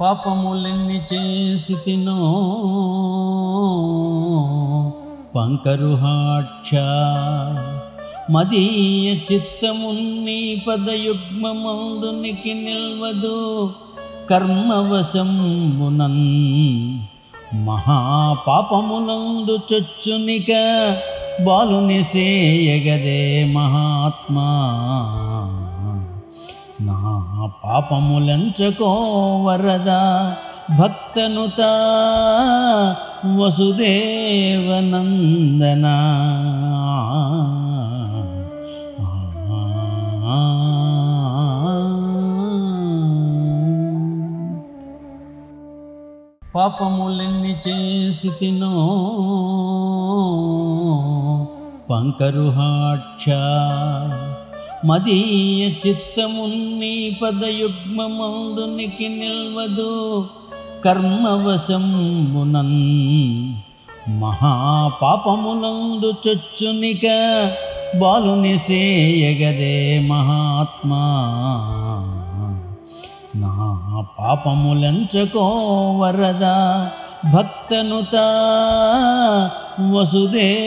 పాపములెన్ని చేసి తినో. పంకరుహాక్ష మదీయ చిత్తమున్ని పదయుగ్మమందునికి నిల్వదు. కర్మవశంబునన్ మహాపాపమునందు చొచ్చునిక బాలుని సేయగదే మహాత్మా. నా పాపములంచకో వరద భక్తనుత వసుదేవనందన? పాపములెన్ని చేసి తినో పంకరుహాక్ష మదీయ చిత్తమున్ని పదయుగ్మమందునికి నిల్వదు. కర్మవశంబునన్ మహాపాపములందు చొచ్చునిక బాలుని సేయగదే మహాత్మా. నా పాపములంచకో వరద భక్తనుత వసుదేవనందనా.